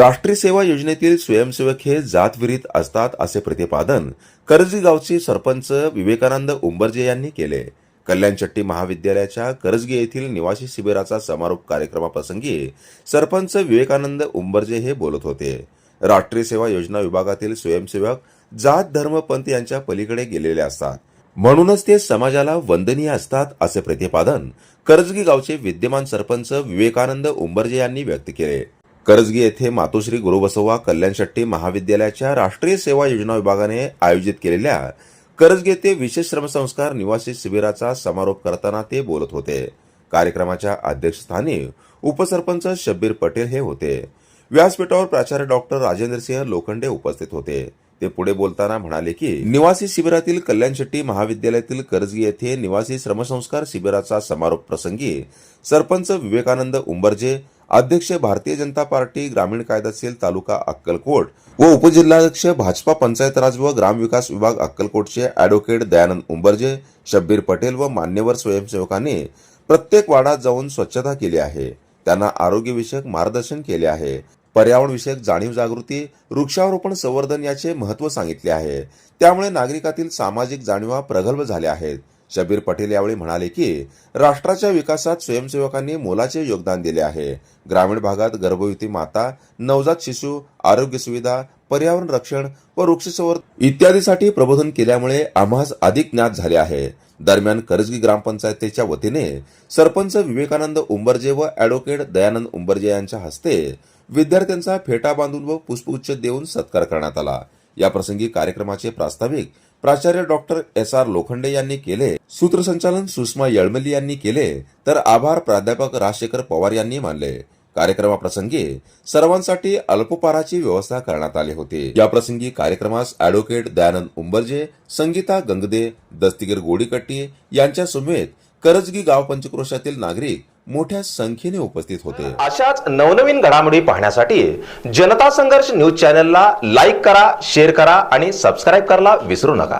राष्ट्रीय सेवा योजनेतील स्वयंसेवक हे जातविरीत असतात असे प्रतिपादन करजी गावचे सरपंच विवेकानंद उंबरजे यांनी केले. कल्याणचट्टी महाविद्यालयाच्या करजगी येथील निवासी शिबिराचा समारोप कार्यक्रमाप्रसंगी सरपंच विवेकानंद उंबरजे हे बोलत होते. राष्ट्रीय सेवा योजना विभागातील स्वयंसेवक जात धर्म पंथ यांच्या पलीकडे गेलेले असतात. म्हणूनच ते समाजाला वंदनीय असतात असे प्रतिपादन करजगी गावचे विद्यमान सरपंच विवेकानंद उंबरजे यांनी व्यक्त केले. करजगी येथे मातोश्री गुरुबसव्वा कल्याण शेट्टी महाविद्यालयाच्या राष्ट्रीय सेवा योजना विभागाने आयोजित केलेल्या करजगी येथे विशेष श्रमसंस्कार निवासी शिबिराचा समारोप करताना ते बोलत होते. कार्यक्रमाच्या अध्यक्षस्थानी उपसरपंच शब्बीर पटेल हे होते. व्यासपीठावर प्राचार्य डॉक्टर राजेंद्र सिंह लोखंडे उपस्थित होते. ते पुढे बोलताना म्हणाले की निवासी शिबिरातील कल्याण शेट्टी महाविद्यालयातील करजगी येथे निवासी श्रमसंस्कार शिबिराचा समारोप प्रसंगी सरपंच विवेकानंद उंबरजे अध्यक्ष भारतीय जनता पार्टी ग्रामीण कायदा सेल तालुका अक्कलकोट व उपजिल्हाध्यक्ष भाजपा पंचायत राज व ग्रामविकास विभाग अक्कलकोटचे अॅडव्होकेट दयानंद उंबरजे शब्बीर पटेल व मान्यवर स्वयंसेवकांनी प्रत्येक वाडात जाऊन स्वच्छता केली आहे. त्यांना आरोग्यविषयक मार्गदर्शन केले आहे. पर्यावरणविषयक जाणीव जागृती वृक्षारोपण संवर्धन याचे महत्त्व सांगितले आहे. त्यामुळे नागरिकातील सामाजिक जाणीवा प्रगल्भ झाल्या आहेत. शबीर पटेल यावेळी म्हणाले की राष्ट्राच्या विकासात स्वयंसेवकांनी मोलाचे योगदान दिले आहे. ग्रामीण भागात गर्भवती माता नवजात शिशु आरोग्य सुविधा पर्यावरण रक्षण व वृक्षसंवर्धन इत्यादीसाठी प्रबोधन केल्यामुळे आम्हास अधिक ज्ञात झाले आहे. दरम्यान करजगी ग्रामपंचायतीच्या वतीने सरपंच विवेकानंद उंबरजे व अॅडव्होकेट दयानंद उंबरजे यांच्या हस्ते विद्यार्थ्यांचा फेटा बांधून व पुष्पगुच्छ देऊन सत्कार करण्यात आला. या प्रसंगी कार्यक्रमाचे प्रास्ताविक प्राचार्य डॉक्टर एस आर लोखंडे यांनी केले. सूत्रसंचालन सुषमा येळमली यांनी केले. तर आभार प्राध्यापक राजशेखर पवार यांनी मानले. कार्यक्रमाप्रसंगी सर्वांसाठी अल्पपाराची व्यवस्था करण्यात आली होती. या प्रसंगी कार्यक्रमास अॅडव्होकेट दयानंद उंबरजे संगीता गंगदे दस्तिगीर गोडीकट्टी यांच्या समेत करजगी गाव पंचक्रोशातील नागरिक मोठ्या संख्येने उपस्थित होते. अशाच नवनवीन घडामोडी पाहण्यासाठी जनता संघर्ष न्यूज चॅनलला लाईक करा शेअर करा आणि सबस्क्राईब करायला विसरू नका.